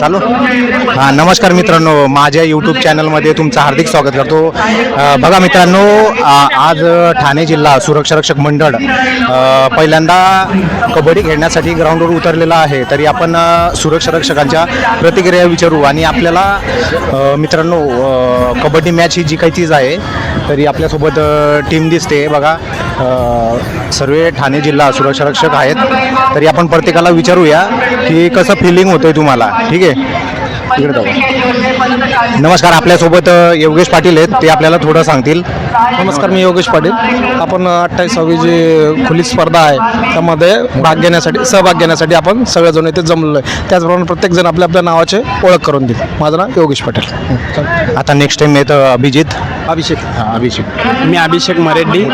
चालू? हां नमस्कार मित्रांनो माझ्या यूट्यूब चॅनलमध्ये तुमचं हार्दिक स्वागत करतो. बघा मित्रांनो आज ठाणे जिल्हा सुरक्षा रक्षक मंडळ पहिल्यांदा कबड्डी खेळण्यासाठी ग्राउंडवर उतरलेला आहे. तरी आपण सुरक्षारक्षकांच्या सुरक्षा रक्षकांच्या प्रतिक्रिया विचारू आणि आपल्याला मित्रांनो कबड्डी मॅच ही जी काही चीज आहे तरी आपल्यासोबत टीम दिसते. बघा सर्व ठाणे जिल्हा सुरक्षा रक्षक आहेत. तरी आपण प्रत्येकाला विचारूया की कसं फिलिंग होतंय तुम्हाला? ठीक आहे? इकडे जाऊ. नमस्कार आपल्यासोबत योगेश पाटील आहेत. ते आपल्याला थोडं सांगतील. नमस्कार मी योगेश पाटील. आपण अठ्ठावीसावी जी खुली स्पर्धा आहे त्यामध्ये भाग घेण्यासाठी सहभाग घेण्यासाठी आपण सगळेजण इथे जमलेलो आहे. त्याचप्रमाणे प्रत्येकजण आपल्या आपल्या नावाचे ओळख करून देईल. माझं नाव योगेश पाटील. आता नेक्स्ट टाइम येतं अभिजित. अभिषेक. हां अभिषेक. मी अभिषेक मरेड्डी.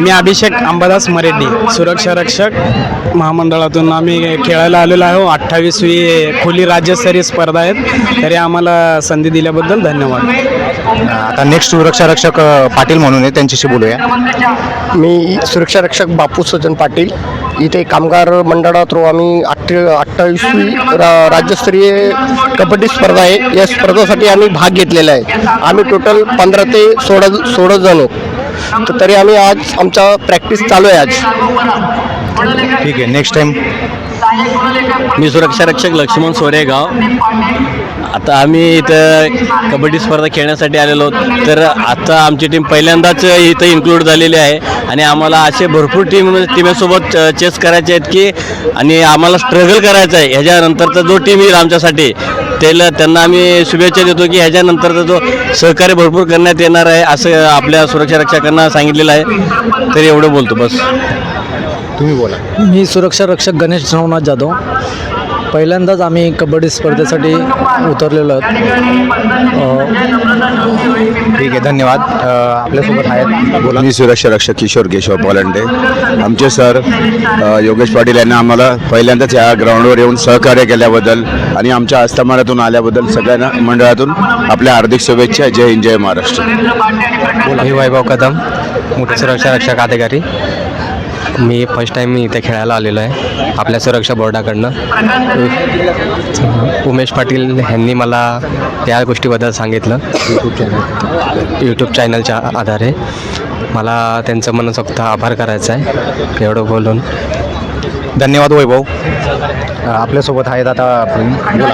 मी अभिषेक अंबादास मरेड्डी. सुरक्षा रक्षक महामंडळातून आम्ही खेळायला आलेलो आहो. अठ्ठावीसवी खुली राज्यस्तरीय स्पर्धा आहेत. तरी आम्हाला संधी दिल्याबद्दल धन्यवाद. आता नेक्स्ट सुरक्षा रक्षक अ, पाटील म्हणून आहे त्यांच्याशी बोलूया. मी सुरक्षा रक्षक बापू सजन पाटील. इथे कामगार मंडळा थ्रू आम्ही अठ्ठ अठ्ठावीसवी रा राज्यस्तरीय कबड्डी स्पर्धा आहे. या स्पर्धेसाठी आम्ही भाग घेतलेला आहे. आम्ही टोटल पंधरा ते सोळा सोळा जण आहोत. तर तरी आम्ही आज आमचा प्रॅक्टिस चालू आहे आज. ठीक आहे नेक्स्ट टाइम मी सुरक्षा रक्षक लक्ष्मण सोरेगाव. आता आम्ही इथं कबड्डी स्पर्धा खेळण्यासाठी आलेलो आहोत. तर आता आमची टीम पहिल्यांदाच इथं इन्क्लूड झालेली आहे. आणि आम्हाला असे भरपूर टीम टीमेसोबत चेस करायचे आहेत की आणि आम्हाला स्ट्रगल करायचं आहे. ह्याच्यानंतरचा जो टीम येईल आमच्यासाठी त्याला त्यांना आम्ही शुभेच्छा देतो की ह्याच्यानंतरचा जो सहकार्य भरपूर करण्यात येणार आहे असं आपल्या सुरक्षा रक्षकांना सांगितलेलं आहे. तर एवढं बोलतो बस. तुम्ही बोला. मी सुरक्षा रक्षक गणेश नवनाथ जाधव. पहिल्यांदाच आम्ही कबड्डी स्पर्धेसाठी उतरलेलो आहोत. ठीक आहे धन्यवाद. आपल्यासोबत आहेत. बोला. मी सुरक्षा रक्षक किशोर केशव पॉलंडे. आमचे सर योगेश पाटील यांनी आम्हाला पहिल्यांदाच या ग्राउंडवर येऊन सहकार्य केल्याबद्दल आणि आमच्या आस्थानातून आल्याबद्दल सगळ्यांना मंडळातून आपल्या हार्दिक शुभेच्छा. जय हिंद जय महाराष्ट्र. वैभव कदम मोठे सुरक्षा रक्षक अधिकारी. मी फर्स्ट टाईम इथे खेळायला आलेलो आहे. आपल्या सुरक्षा बोर्डाकडनं. उमेश पाटील ह्यांनी मला या गोष्टीबद्दल सांगितलं. यूट्यूब चॅनल यूट्यूब चॅनलच्या आधारे. मला त्यांचं मनसोक्त आभार करायचा आहे. एवढं बोलून. धन्यवाद वैभव. आपल्यासोबत आहेत आता.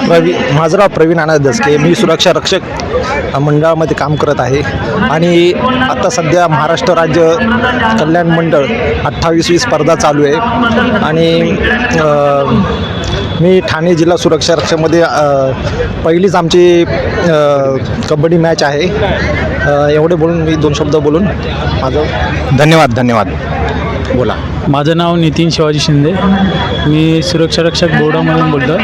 प्रवी माझं नाव प्रवीण आनंद दसके. मी सुरक्षा रक्षक मंडळामध्ये काम करत आहे. आणि आता सध्या महाराष्ट्र राज्य कल्याण मंडळ अठ्ठावीसवी स्पर्धा चालू आहे. आणि मी ठाणे जिल्हा सुरक्षा रक्षकमध्ये अ, पहिलीच आमची कबड्डी मॅच आहे. एवढे बोलून मी दोन शब्द बोलून माझं धन्यवाद धन्यवाद. बोला. माझं नाव नितीन शिवाजी शिंदे. मी सुरक्षा रक्षक बोर्डामधून बोलतो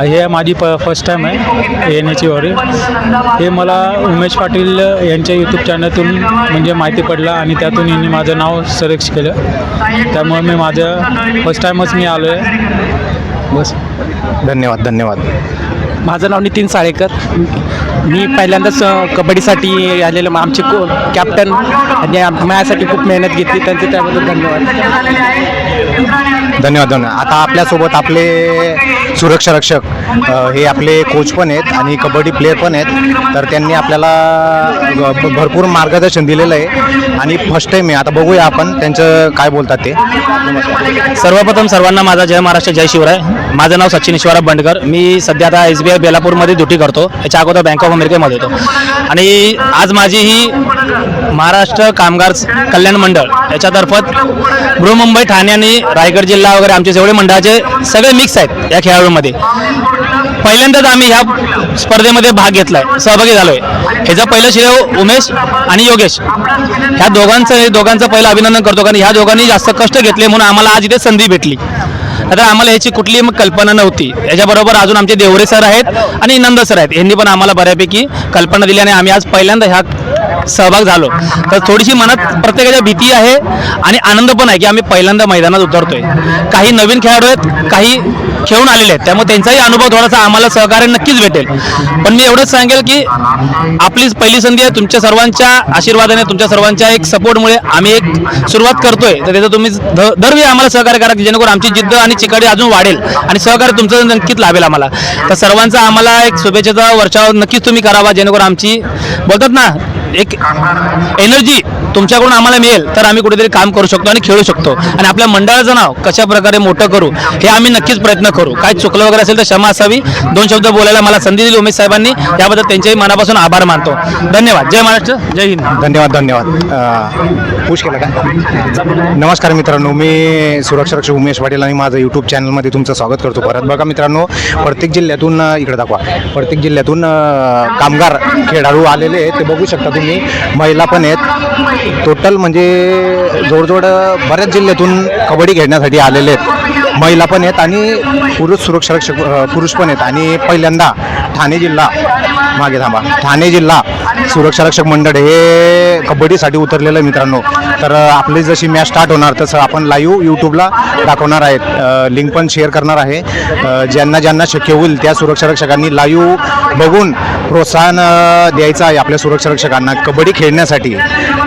हे माझी प फर्स्ट टाईम आहे येण्याची वारी हे मला उमेश पाटील यांच्या यूट्यूब चॅनलतून म्हणजे माहिती पडलं आणि त्यातून यांनी माझं नाव सिलेक्ट केलं. त्यामुळे मी माझं फर्स्ट टाईमच मी आलो आहे बस. धन्यवाद धन्यवाद. माझं नाव नितीन साळेकर. मी पहिल्यांदाच कबड्डीसाठी आलेलो. मग आमचे को कॅप्टन आणि माझ्यासाठी खूप मेहनत घेतली. त्यांचे त्याबद्दल धन्यवाद. धन्यवाद धन्यवाद. आता आपल्यासोबत आपले सुरक्षा रक्षक हे आपले कोच पण आहेत आणि कबड्डी प्लेअर पण आहेत. तर त्यांनी आपल्याला भरपूर मार्गदर्शन दिलेलं आहे. आणि फर्स्ट टाईम आहे. आता बघूया आपण त्यांचं काय बोलतात ते. सर्वप्रथम सर्वांना माझा जय महाराष्ट्र जय शिवराय. माझं नाव सचिन ईश्वरा बंडकर मी सध्या आता एस बी आय बेलापूरमध्ये ड्युटी करतो. याच्या अगोदर बँक ऑफ अमेरिकेमध्ये होतो. आणि आज माझी ही महाराष्ट्र कामगार कल्याण मंडळ याच्यातर्फत बृहमुंबई ठाणे आणि रायगड जिल्हा वगैरे आमचे जेवढे मंडळाचे सगळे मिक्स आहेत या खेळाडूंमध्ये. पहिल्यांदाच आम्ही ह्या स्पर्धेमध्ये भाग घेतलाय सहभागी झालोय. ह्याचं पहिलं श्रेय उमेश आणि योगेश ह्या दोघांचं दोघांचं पहिलं अभिनंदन करतो कारण ह्या दोघांनी जास्त कष्ट घेतले म्हणून आम्हाला आज इथे संधी भेटली. आता आम्हाला ह्याची कुठली मग कल्पना नव्हती. याच्याबरोबर अजून आमचे देवरे सर आहेत आणि नंद सर आहेत. यांनी पण आम्हाला बऱ्यापैकी कल्पना दिली आणि आम्ही आज पहिल्यांदा ह्या सहभाग झालो. तर थोडीशी मनात प्रत्येकाच्या भीती आहे आणि आनंद पण आहे की आम्ही पहिल्यांदा मैदानात उतरतोय. काही नवीन खेळाडू आहेत काही खेळून आलेले आहेत. त्यामुळे त्यांचाही अनुभव थोडासा आम्हाला सहकार्य नक्कीच भेटेल. पण मी एवढंच सांगेल की आपली पहिली संधी आहे तुमच्या सर्वांच्या आशीर्वादाने तुमच्या सर्वांच्या एक सपोर्टमुळे आम्ही एक सुरुवात करतोय. तर त्याचं तुम्ही दरवेळी आम्हाला सहकार्य करा की जेणेकरून आमची जिद्द आणि चिकाडी अजून वाढेल आणि सहकार्य तुमचं नक्कीच लाभेल आम्हाला. तर सर्वांचा आम्हाला एक शुभेच्छेचा वर्षाव नक्कीच तुम्ही करावा जेणेकरून आमची बोलतात ना एक एनर्जी तुमच्याकडून आम्हाला मिळेल तर आम्ही कुठेतरी काम करू शकतो आणि खेळू शकतो. आणि आपल्या मंडळाचं नाव कशा प्रकारे मोठं करू हे आम्ही नक्कीच प्रयत्न करू. काय चुकलं वगैरे असेल तर क्षमा असावी. दोन शब्द बोलायला मला संधी दिली उमेश साहेबांनी. याबद्दल त्यांच्याही मनापासून आभार मानतो. धन्यवाद. जय महाराष्ट्र जय हिंद. धन्यवाद धन्यवाद. अ, केलं का? नमस्कार मित्रांनो मी सुरक्षारक्षक उमेश पाटील आणि माझं यूट्यूब चॅनलमध्ये तुमचं स्वागत करतो परत. बघा मित्रांनो प्रत्येक जिल्ह्यातून इकडे दाखवा. प्रत्येक जिल्ह्यातून कामगार खेळाडू आलेले आहेत ते बघू शकता तुम्ही. महिला पण आहेत. टोटल म्हणजे जवळजवळ बऱ्याच जिल्ह्यातून कबड्डी खेळण्यासाठी आलेले आहेत. महिला पण आहेत आणि पुरुष सुरक्षारक्षक पुरुष पण आहेत. आणि पहिल्यांदा ठाणे जिल्हा मागे थांबा. ठाणे जिल्हा सुरक्षा रक्षक मंडळ हे कबड्डीसाठी उतरलेलं आहे मित्रांनो. तर आपली जशी मॅच स्टार्ट होणार तसं आपण लाईव्ह यूट्यूबला दाखवणार आहेत. लिंक पण शेअर करणार आहे. ज्यांना ज्यांना शक्य होईल त्या सुरक्षा रक्षकांनी लाईव्ह बघून प्रोत्साहन द्यायचं आहे आपल्या सुरक्षा रक्षकांना कबड्डी खेळण्यासाठी.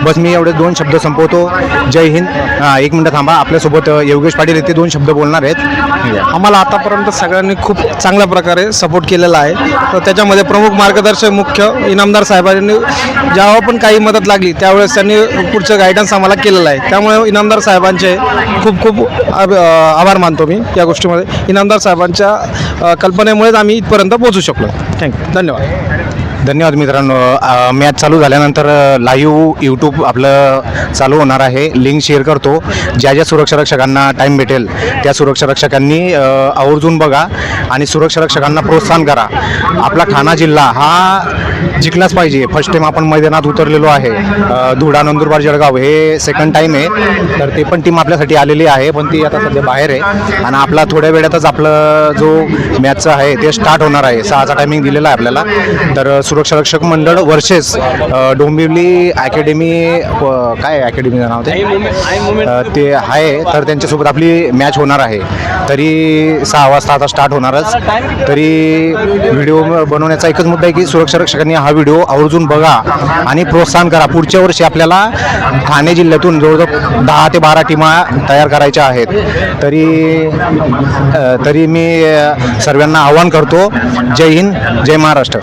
बस मी एवढे दोन शब्द संपवतो. जय हिंद. हां एक मिनटं थांबा. आपल्यासोबत योगेश पाटील येते दोन शब्द बोलणार आहेत. आम्हाला आतापर्यंत सगळ्यांनी खूप चांगल्या प्रकारे सपोर्ट केलेला आहे. तर त्याच्यामध्ये प्रमुख मार्ग मार्गदर्शक मुख्य इनामदार साहेबांनी जेव्हा पण काही मदत लागली त्यावेळेस त्यांनी पुढचं गायडन्स आम्हाला केलेलं आहे. त्यामुळे इनामदार साहेबांचे खूप खूप आभार मानतो मी या गोष्टीमध्ये. इनामदार साहेबांच्या कल्पनेमुळेच आम्ही इथपर्यंत पोहोचू शकलो. थँक्यू धन्यवाद. धन्यवाद मित्रांनो. मॅच चालू झाल्यानंतर लाईव्ह यूट्यूब आपलं चालू होणार आहे. लिंक शेअर करतो. ज्या ज्या सुरक्षा रक्षकांना टाईम भेटेल त्या सुरक्षा रक्षकांनी आवर्जून बघा आणि सुरक्षा रक्षकांना प्रोत्साहन करा. आपला ठाणा जिल्हा हा जिंकलाच पाहिजे. फर्स्ट टाईम आपण मैदानात उतरलेलो आहे. धुडा नंदुरबार जळगाव हे सेकंड टाईम आहे. तर ते पण टीम आपल्यासाठी आलेली आहे पण ती आता सध्या बाहेर आहे. आणि आपला थोड्या वेळातच आपलं जो मॅचचं आहे ते स्टार्ट होणार आहे. सहाचा टायमिंग दिलेला आहे आपल्याला. तर सुरक्षा रक्षक मंडळ वर्सेस अ, डोंबिवली अकॅडमी काय अकॅडमीचं नाव ते? ते आहे. तर त्यांच्यासोबत आपली मॅच होणार आहे. तरी सहा वाजता आता स्टार्ट होणारच. तरी व्हिडिओ बनवण्याचा एकच मुद्दा आहे की सुरक्षा रक्षकांनी हा व्हिडिओ आवर्जून बघा आणि प्रोत्साहन करा. पुढच्या वर्षी आपल्याला ठाणे जिल्ह्यातून जवळजवळ दहा ते बारा टीमा तयार करायच्या आहेत. तरी तरी मी सर्वांना आवाहन करतो. जय हिंद जय महाराष्ट्र.